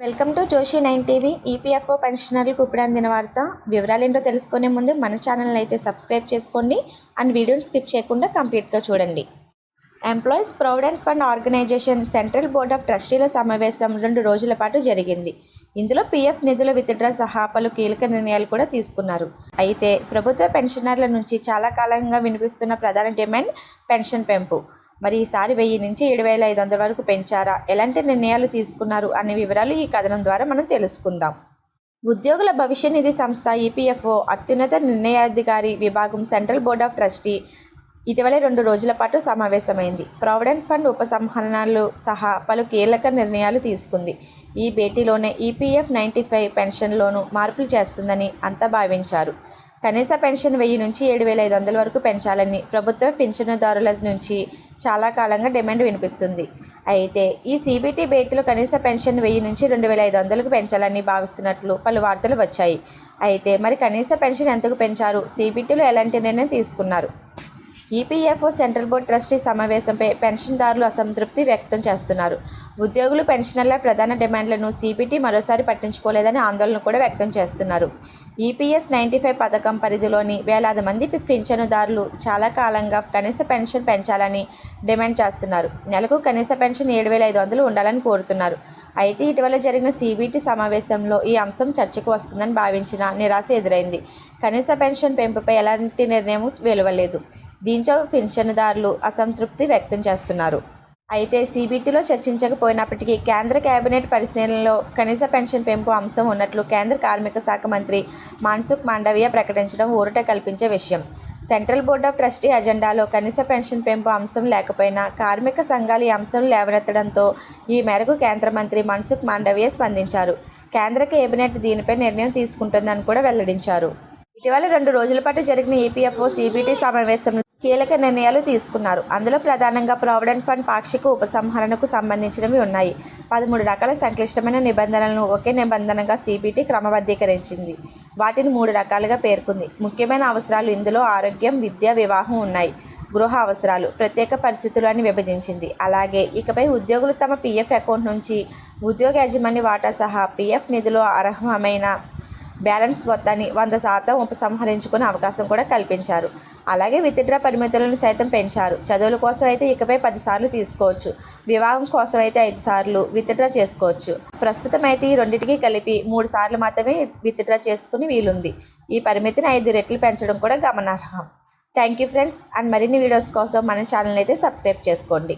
Welcome to Joshi nine TV. EPFO పెన్షనర్లకు ఇప్పుడు అందిన వార్త. వివరాలు ఏంటో తెలుసుకునే ముందు మన ఛానల్ అయితే సబ్స్క్రైబ్ చేసుకోండి. అండ్ వీడియోని స్కిప్ చేయకుండా కంప్లీట్గా చూడండి. Employees provident fund organisation central board of ట్రస్టీల సమావేశం రెండు రోజుల పాటు జరిగింది. ఇందులో పీఎఫ్ నిధుల విత్డ్రా సహా పలు కీలక నిర్ణయాలు కూడా తీసుకున్నారు. అయితే ప్రభుత్వ పెన్షనర్ల నుంచి చాలా కాలంగా వినిపిస్తున్న ప్రధాన డిమాండ్ పెన్షన్ పెంపు. మరి ఈసారి వెయ్యి నుంచి ఏడు వేల ఐదు వందల వరకు పెంచారా? ఎలాంటి నిర్ణయాలు తీసుకున్నారు? అనే వివరాలు ఈ కథనం ద్వారా మనం తెలుసుకుందాం. ఉద్యోగుల భవిష్య నిధి సంస్థ ఈపీఎఫ్ఓ అత్యున్నత నిర్ణయాధికారి విభాగం సెంట్రల్ బోర్డ్ ఆఫ్ ట్రస్టీ ఇటీవలే రెండు రోజుల పాటు సమావేశమైంది. ప్రావిడెంట్ ఫండ్ ఉపసంహరణలు సహా పలు కీలక నిర్ణయాలు తీసుకుంది. ఈ భేటీలోనే ఈపీఎఫ్ నైంటీ ఫైవ్ పెన్షన్లోనూ మార్పులు చేస్తుందని అంతా భావించారు. కనీస పెన్షన్ వెయ్యి నుంచి ఏడు వేల ఐదు వందల వరకు పెంచాలని ప్రభుత్వం పింఛనుదారుల నుంచి చాలా కాలంగా డిమాండ్ వినిపిస్తుంది. అయితే ఈ సీబీటీ బేట్లు కనీస పెన్షన్ వెయ్యి నుంచి రెండు వేల ఐదు వందలకు పెంచాలని భావిస్తున్నట్లు పలు వార్తలు వచ్చాయి. అయితే మరి కనీస పెన్షన్ ఎంతకు పెంచారు? సీబీటీలు ఎలాంటి నిర్ణయం తీసుకున్నారు? ఈపీఎఫ్ఓ సెంట్రల్ బోర్డు ట్రస్టీ సమావేశంపై పెన్షన్దారులు అసంతృప్తి వ్యక్తం చేస్తున్నారు. ఉద్యోగులు పెన్షనర్ల ప్రధాన డిమాండ్లను సీబీటీ మరోసారి పట్టించుకోలేదని ఆందోళన కూడా వ్యక్తం చేస్తున్నారు. ఈపీఎస్ నైంటీ ఫైవ్ పథకం పరిధిలోని వేలాది మంది పింఛనుదారులు చాలా కాలంగా కనీస పెన్షన్ పెంచాలని డిమాండ్ చేస్తున్నారు. నెలకు కనీస పెన్షన్ ఏడు వేల ఐదు వందలు ఉండాలని కోరుతున్నారు. అయితే ఇటీవల జరిగిన సీబీటీ సమావేశంలో ఈ అంశం చర్చకు వస్తుందని భావించిన నిరాశ ఎదురైంది. కనీస పెన్షన్ పెంపుపై ఎలాంటి నిర్ణయం వెలువలేదు. దీంతో పింఛనుదారులు అసంతృప్తి వ్యక్తం చేస్తున్నారు. అయితే సీబీటీలో చర్చించకపోయినప్పటికీ కేంద్ర కేబినెట్ పరిశీలనలో కనీస పెన్షన్ పెంపు అంశం ఉన్నట్లు కేంద్ర కార్మిక శాఖ మంత్రి మాన్సుఖ్ మాండవీయ ప్రకటించడం ఊరట కల్పించే విషయం. సెంట్రల్ బోర్డ్ ఆఫ్ ట్రస్టీ అజెండాలో కనీస పెన్షన్ పెంపు అంశం లేకపోయినా కార్మిక సంఘాలు ఈ అంశం లేవనెత్తడంతో ఈ మేరకు కేంద్ర మంత్రి మన్సుఖ్ మాండవీయ స్పందించారు. కేంద్ర కేబినెట్ దీనిపై నిర్ణయం తీసుకుంటుందని కూడా వెల్లడించారు. ఇటీవల రెండు రోజుల పాటు జరిగిన ఈపీఎఫ్ఓ సీబీటీ సమావేశంలో కీలక నిర్ణయాలు తీసుకున్నారు. అందులో ప్రధానంగా ప్రావిడెంట్ ఫండ్ పాక్షిక ఉపసంహరణకు సంబంధించినవి ఉన్నాయి. పదమూడు రకాల సంక్లిష్టమైన నిబంధనలను ఒకే నిబంధనగా సిబిటి క్రమబద్ధీకరించింది. వాటిని మూడు రకాలుగా పేర్కొంది. ముఖ్యమైన అవసరాలు ఇందులో ఆరోగ్యం విద్య వివాహం ఉన్నాయి. గృహ అవసరాలు ప్రత్యేక పరిస్థితులు అని విభజించింది. అలాగే ఇకపై ఉద్యోగులు తమ పీఎఫ్ అకౌంట్ నుంచి ఉద్యోగ యాజమాన్య వాటా సహా పీఎఫ్ నిధులు అర్హమైన బ్యాలెన్స్ మొత్తాన్ని వంద శాతం ఉపసంహరించుకునే అవకాశం కూడా కల్పించారు. అలాగే విత్డ్రా పరిమితులను సైతం పెంచారు. చదువుల కోసం అయితే ఇకపై పదిసార్లు తీసుకోవచ్చు. వివాహం కోసం అయితే ఐదు సార్లు విత్డ్రా చేసుకోవచ్చు. ప్రస్తుతం అయితే ఈ రెండింటికి కలిపి మూడు సార్లు మాత్రమే విత్డ్రా చేసుకుని వీలుంది. ఈ పరిమితిని ఐదు రెట్లు పెంచడం కూడా గమనార్హం. Thank you friends. అండ్ మరిన్ని వీడియోస్ కోసం మన ఛానల్ అయితే సబ్స్క్రైబ్ చేసుకోండి.